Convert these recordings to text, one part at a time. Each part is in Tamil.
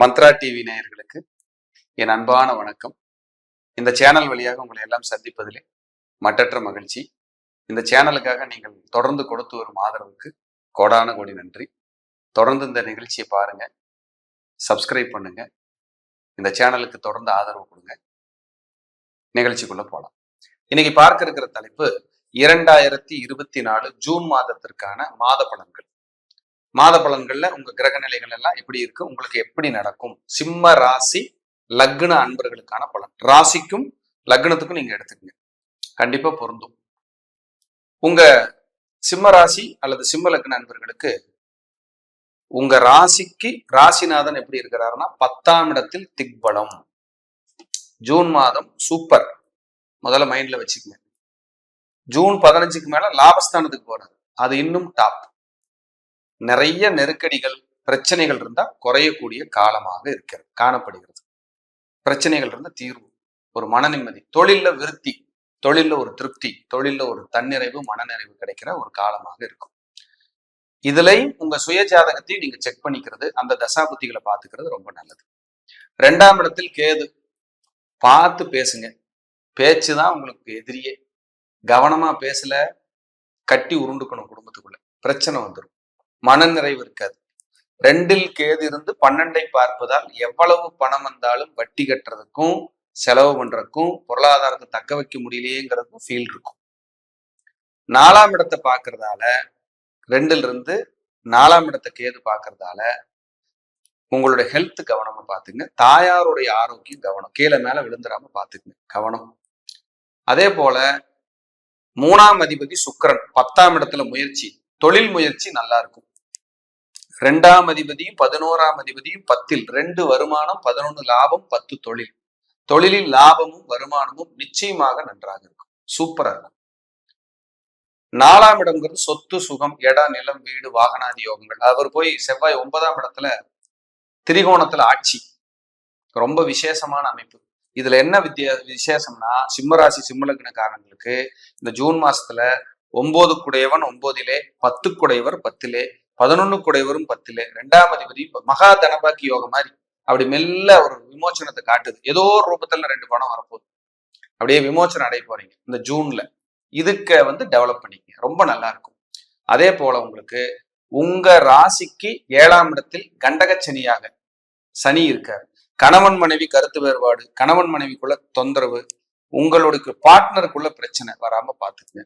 மந்த்ரா டிவி நேயர்களுக்கு என் அன்பான வணக்கம். இந்த சேனல் வழியாக உங்களை எல்லாம் சந்திப்பதிலே மட்டற்ற மகிழ்ச்சி. இந்த சேனலுக்காக நீங்கள் தொடர்ந்து கொடுத்து வரும் ஆதரவுக்கு கோடான கோடி நன்றி. தொடர்ந்து இந்த நிகழ்ச்சியை பாருங்க. சப்ஸ்கிரைப் பண்ணுங்க. இந்த சேனலுக்கு தொடர்ந்து ஆதரவு கொடுங்க. நிகழ்ச்சிக்குள்ள போலாம். இன்னைக்கு பார்க்க இருக்கிற தலைப்பு இரண்டாயிரத்தி இருபத்தி நாலு ஜூன் மாதத்திற்கான மாத பலன்கள். மாத பலன்கள்ல உங்க கிரக நிலைகள் எல்லாம் எப்படி இருக்கு? உங்களுக்கு எப்படி நடக்கும்? சிம்ம ராசி லக்ன அன்பர்களுக்கான பலன். ராசிக்கும் லக்னத்துக்கும் நீங்க எடுத்துக்கங்க. கண்டிப்பா பொருந்தும். உங்க சிம்ம ராசி அல்லது சிம்ம லக்ன அன்பர்களுக்கு உங்க ராசிக்கு ராசிநாதன் எப்படி இருக்கிறாருன்னா பத்தாம் இடத்தில் திக்பலம். ஜூன் மாதம் சூப்பர் முதல்ல மைண்ட்ல வச்சுக்கங்க. ஜூன் பதினஞ்சுக்கு மேல லாபஸ்தானத்துக்கு போறாரு. அது இன்னும் டாப் நிறைய நெருக்கடிகள் பிரச்சனைகள் இருந்தா குறையக்கூடிய காலமாக இருக்கிறது காணப்படுகிறது. பிரச்சனைகள் இருந்த தீர்வு ஒரு மன நிம்மதி தொழில்ல விருத்தி தொழில்ல ஒரு திருப்தி தொழில்ல ஒரு தன்னிறைவு மனநிறைவு கிடைக்கிற ஒரு காலமாக இருக்கும். இதுலையும் உங்க சுய ஜாதகத்தையும் நீங்க செக் பண்ணிக்கிறது அந்த தசாபுத்திகளை பார்த்துக்கிறது ரொம்ப நல்லது. ரெண்டாம் இடத்தில் கேது பார்த்து பேசுங்க. பேச்சு தான் உங்களுக்கு எதிரியே. கவனமா பேசல கட்டி உருண்டுக்கணும் குடும்பத்துக்குள்ள. பிரச்சனை வந்துடும் மனநிறைவு இருக்காது. ரெண்டில் கேது இருந்து பன்னெண்டை பார்ப்பதால் எவ்வளவு பணம் வந்தாலும் வட்டி கட்டுறதுக்கும் செலவு பண்றதுக்கும் பொருளாதாரத்தை தக்க வைக்க முடியலையேங்கிறதுக்கும் ஃபீல் இருக்கும். நாலாம் இடத்தை பார்க்கறதால ரெண்டுல இருந்து நாலாம் இடத்தை கேது பார்க்கறதால உங்களுடைய ஹெல்த் கவனமா பாத்துங்க தாயாருடைய ஆரோக்கியம் கவனம். கீழே மேல விழுந்துடாம பாத்துக்குங்க கவனம். அதே போல மூணாம் அதிபதி சுக்கரன் பத்தாம் இடத்துல முயற்சி. தொழில் முயற்சி நல்லா இருக்கும். ரெண்டாம் அதிபதியும் பதினோராம் அதிபதியும் பத்தில். ரெண்டு வருமானம் பதினொன்னு லாபம் பத்து தொழில். தொழிலில் லாபமும் வருமானமும் நிச்சயமாக நன்றாக இருக்கும். சூப்பரா இருக்கும். நாலாம் இடம்ங்கிறது சொத்து சுகம் எடா நிலம் வீடு வாகனாதி யோகங்கள். அவர் போய் செவ்வாய் ஒன்பதாம் இடத்துல திரிகோணத்துல ஆட்சி. ரொம்ப விசேஷமான அமைப்பு. இதுல என்ன வித்தியா விசேஷம்னா சிம்மராசி சிம்மலக்னக்காரங்களுக்கு இந்த ஜூன் மாசத்துல ஒன்பது குடையவன் ஒன்பதிலே பத்து குடையவர் பத்திலே பதினொன்னு குடைவரும் பத்திலே ரெண்டாம் அதிபதி மகா தனபாக்கி யோகம் மாதிரி அப்படி மெல்ல ஒரு விமோச்சனத்தை காட்டுது. ஏதோ ஒரு ரூபத்துல ரெண்டு பணம் வரப்போகுது. அப்படியே விமோச்சனம் அடைய போறீங்க இந்த ஜூன்ல. இதுக்க வந்து டெவலப் பண்ணிக்க ரொம்ப நல்லா இருக்கும். அதே போல உங்களுக்கு உங்க ராசிக்கு ஏழாம் இடத்தில் கண்டகச்சனியாக சனி இருக்கார். கணவன் மனைவி கருத்து வேறுபாடு கணவன் மனைவிக்குள்ள தொந்தரவு உங்களுடைய பார்ட்னருக்குள்ள பிரச்சனை வராம பாத்துக்குங்க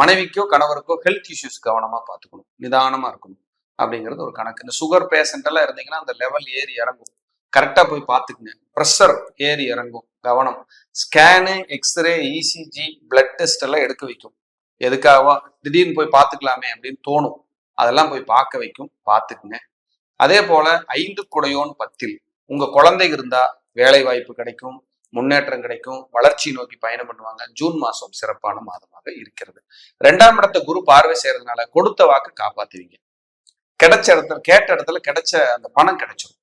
மனைவிக்கோ கணவருக்கோ ஹெல்த் இஷ்யூஸ் கவனமா பார்த்துக்கணும். நிதானமா இருக்கணும். அப்படிங்கிறது ஒரு கணக்கு. இந்த சுகர் பேஷண்ட்டெல்லாம் இருந்தீங்கன்னா அந்த லெவல் ஏறி இறங்கும். கரெக்டாக போய் பார்த்துக்குங்க. ப்ரெஷர் ஏறி இறங்கும். கவனம். Scan X-ray ECG blood test எல்லாம் எடுக்க வைக்கும். எதுக்காகவா? திடீர்னு போய் பார்த்துக்கலாமே அப்படின்னு தோணும். அதெல்லாம் போய் பார்க்க வைக்கும். பார்த்துக்குங்க. அதே போல ஐந்து குடையோன் பத்தில் உங்க குழந்தை இருந்தா வேலை வாய்ப்பு கிடைக்கும் முன்னேற்றம் கிடைக்கும் வளர்ச்சி நோக்கி பயணம் பண்ணுவாங்க. ஜூன் மாசம் சிறப்பான மாதமாக இருக்கிறது. ரெண்டாம் இடத்த குரு பார்வை செய்யறதுனால கொடுத்த வாக்கு காப்பாத்துவீங்க. கிடைச்ச இடத்துல கேட்ட இடத்துல கிடைச்ச அந்த பணம் கிடைச்சிடும்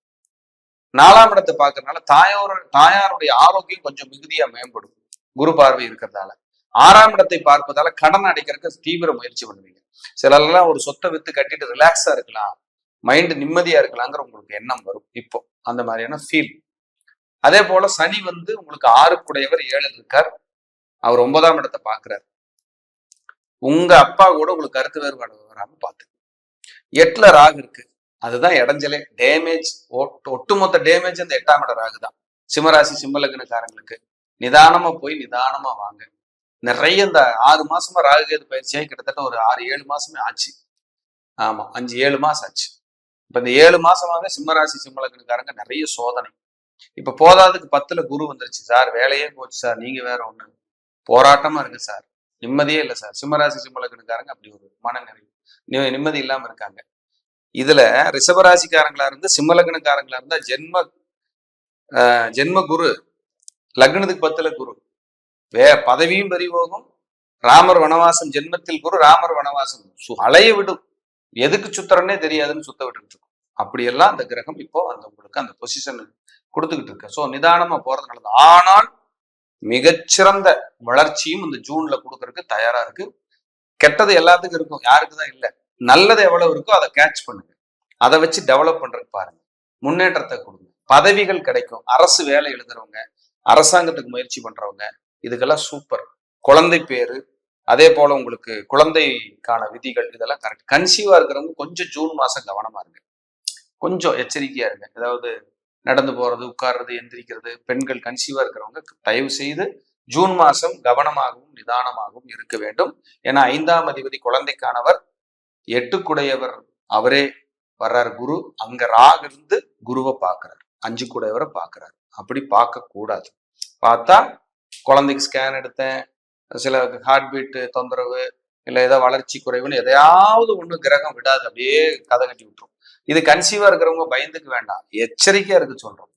நாலாம் இடத்தை பார்க்கறதுனால தாயோர தாயாருடைய ஆரோக்கியம் கொஞ்சம் மிகுதியா மேம்படும். குரு பார்வை இருக்கிறதால. ஆறாம் இடத்தை பார்ப்பதால கடன் அடைக்கிறதுக்கு தீவிர முயற்சி பண்ணுவீங்க. சிலர்லாம் ஒரு சொத்தை வித்து கட்டிட்டு ரிலாக்ஸா இருக்கலாம். மைண்ட் நிம்மதியா இருக்கலாங்கிற உங்களுக்கு எண்ணம் வரும் இப்போ. அந்த மாதிரியான ஃபீல் அதே போல சனி வந்து உங்களுக்கு ஆறுக்குடையவர் ஏழு இருக்கார். அவர் ஒன்பதாம் இடத்தை பாக்குறாரு உங்க அப்பா கூட உங்களுக்கு கருத்து வேறுபாடு வராம பார்த்து எட்டுல ராகு இருக்கு. அதுதான் இடைஞ்சலே. டேமேஜ் ஒட்டுமொத்த டேமேஜ் அந்த எட்டாம் இட ராகு தான். சிம்மராசி சிம்மலக்னக்காரங்களுக்கு நிதானமா போய் நிதானமா வாங்க. நிறைய இந்த ஆறு மாசமா ராகு பயிற்சியாக கிட்டத்தட்ட ஒரு ஆறு ஏழு மாசமே ஆச்சு. ஆமா அஞ்சு ஏழு மாசம் ஆச்சு. இப்ப இந்த ஏழு மாசமாவே சிம்மராசி சிம்மலக்னக்காரங்க நிறைய சோதனை. இப்ப போதாதுக்கு பத்துல குரு வந்துருச்சு சார். வேலையே போச்சு சார். நீங்க வேற ஒண்ணு. போராட்டமா இருக்கு சார். நிம்மதியே இல்லை சார். சிம்மராசி சிம்மலக்கணுக்காரங்க அப்படி ஒரு மனநிறைவு. நிம்மதி இல்லாம இருக்காங்க. இதுல ரிஷபராசிக்காரங்களா இருந்து சிம்மலக்கணக்காரங்களா இருந்தா ஜென்ம ஜென்ம குரு லக்னத்துக்கு பத்துல குரு. வே பதவியும் பறிபோகும் ராமர் வனவாசம் ஜென்மத்தில் குரு ராமர் வனவாசம் அலைய விடும் எதுக்கு சுத்துறன்னே தெரியாதுன்னு சுத்த விட்டுட்டு இருக்கும் அப்படியெல்லாம் அந்த கிரகம் இப்போ அந்த உங்களுக்கு அந்த பொசிஷன் கொடுத்துக்கிட்டு இருக்கு. ஸோ நிதானமா போறது நல்லது. ஆனால் மிகச்சிறந்த வளர்ச்சியும் இந்த ஜூன்ல கொடுக்கறதுக்கு தயாரா இருக்கு. கெட்டது எல்லாத்துக்கும் இருக்கும் யாருக்கு தான் இல்லை. நல்லது எவ்வளவு இருக்கோ அதை கேட்ச் பண்ணுங்க. அதை வச்சு டெவலப் பண்றதுக்கு பாருங்க. முன்னேற்றத்தை கொடுங்க. பதவிகள் கிடைக்கும். அரசு வேலை எழுதுறவங்க அரசாங்கத்துக்கு முயற்சி பண்றவங்க இதுக்கெல்லாம் சூப்பர் குழந்தை பேரு அதே போல உங்களுக்கு குழந்தைக்கான விதிகள் இதெல்லாம் கரெக்ட் கன்சீவா இருக்கிறவங்க கொஞ்சம் ஜூன் மாசம் கவனமா இருங்க. கொஞ்சம் எச்சரிக்கையா இருங்க. ஏதாவது நடந்து போறது உட்கார்றது எந்திரிக்கிறது பெண்கள் கன்சீவா இருக்கிறவங்க தயவு செய்து ஜூன் மாசம் கவனமாகவும் நிதானமாகவும் இருக்க வேண்டும். ஏன்னா ஐந்தாம் அதிபதி குழந்தைக்கானவர் எட்டுக்குடையவர் அவரே வர்றார் குரு. அங்க ராக இருந்து குருவை பார்க்கிறார். அஞ்சு கூடையவரை பார்க்கிறார். அப்படி பார்க்க கூடாது. பார்த்தா குழந்தைக்கு ஸ்கேன் எடுத்தேன். சில ஹார்ட் பீட்டு தொந்தரவு இல்லை ஏதோ வளர்ச்சி குறைவுன்னு எதையாவது ஒண்ணு கிரகம் விடாது. அப்படியே கதை கட்டி விட்டுரும். இது கன்சீவா இருக்கிறவங்க பயந்துக்க வேண்டாம். எச்சரிக்கையா இருக்க சொல்றோம்.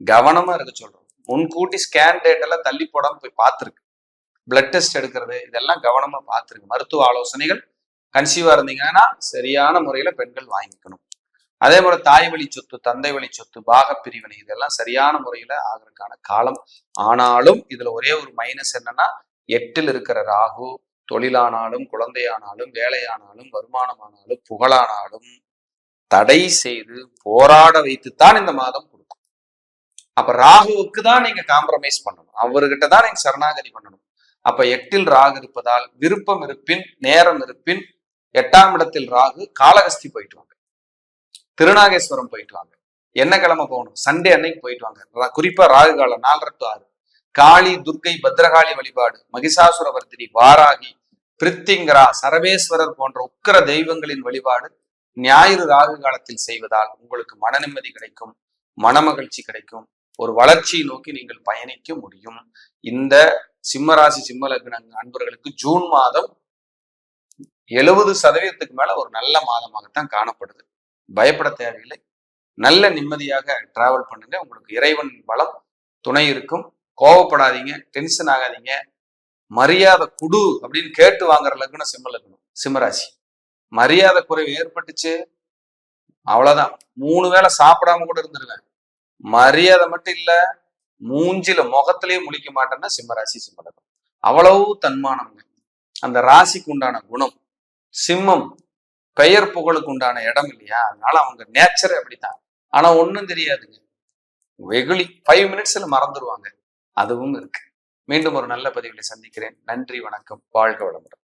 கவனமா இருக்க சொல்றோம். முன்கூட்டி ஸ்கேன் டேட் எல்லாம் தள்ளி போடாமல் போய் பார்த்துருக்கு. பிளட் டெஸ்ட் எடுக்கிறது இதெல்லாம் கவனமா பார்த்துருக்கு. மருத்துவ ஆலோசனைகள் கன்சீவாக இருந்தீங்கன்னா சரியான முறையில் பெண்கள் வாங்கிக்கணும். அதே போல தாய் வழி சொத்து தந்தை வழி சொத்து பாக பிரிவினை இதெல்லாம் சரியான முறையில ஆகிறதுக்கான காலம். ஆனாலும் இதுல ஒரே ஒரு மைனஸ் என்னன்னா எட்டில் இருக்கிற ராகு தொழிலானாலும் குழந்தையானாலும் வேலையானாலும் வருமானமானாலும் புகழானாலும் தடை செய்து போராட வைத்துத்தான் இந்த மாதம் அப்ப ராகுவுக்கு தான் நீங்க காம்ப்ரமைஸ் பண்ணணும். அவர்கிட்ட தான் நீங்க சரணாகதி பண்ணணும். அப்ப எட்டில் ராகு இருப்பதால் விருப்பம் இருப்பின் நேரம் இருப்பின் எட்டாம் இடத்தில் ராகு காளகஸ்தி போயிட்டு வாங்க. திருநாகேஸ்வரம் போயிட்டு வாங்க. என்ன கிழமை போகணும்? சண்டே அன்னைக்கு போயிட்டு வாங்க. குறிப்பா ராகு காலம் நாலரை டு ஆறு. காளி துர்க்கை பத்ரகாளி வழிபாடு மகிஷாசுரவர்த்தினி வாராகி பிரித்திங்கரா சரவேஸ்வரர் போன்ற உக்கிர தெய்வங்களின் வழிபாடு ஞாயிறு ராகு காலத்தில் செய்வதால் உங்களுக்கு மன நிம்மதி கிடைக்கும் மனமகிழ்ச்சி கிடைக்கும். ஒரு வளர்ச்சியை நோக்கி நீங்கள் பயணிக்க முடியும். இந்த சிம்மராசி சிம்ம லக்ன அன்பர்களுக்கு ஜூன் மாதம் எழுபது சதவீதத்துக்கு மேல ஒரு நல்ல மாதமாகத்தான் காணப்படுது. பயப்பட தேவையில்லை. நல்ல நிம்மதியாக டிராவல் பண்ணுங்க. உங்களுக்கு இறைவன் பலம் துணை இருக்கும். கோவப்படாதீங்க. டென்ஷன் ஆகாதீங்க. மரியாதை குடு அப்படின்னு கேட்டு வாங்குற லக்னம் சிம்ம லக்னம் சிம்மராசி. மரியாதை குறைவு ஏற்பட்டுச்சு. அவ்வளவுதான். மூணு வேளை சாப்பிடாம கூட இருந்துருவேன். மரியாதை மட்டும் இல்ல மூஞ்சில முகத்திலேயே முழிக்க மாட்டேன்னா சிம்மராசி சிம்மலகம் அவ்வளவு தன்மானம்ங்க அந்த ராசிக்கு உண்டான குணம் சிம்மம் பெயர் புகழுக்கு உண்டான இடம் இல்லையா? அதனால அவங்க நேச்சரே அப்படித்தான். ஆனா ஒண்ணும் தெரியாதுங்க. வெகுளி ஃபைவ் மினிட்ஸ்ல மறந்துடுவாங்க அதுவும் இருக்கு. மீண்டும் ஒரு நல்ல பதிவில் சந்திக்கிறேன். நன்றி வணக்கம். வாழ்க வளமுடன்.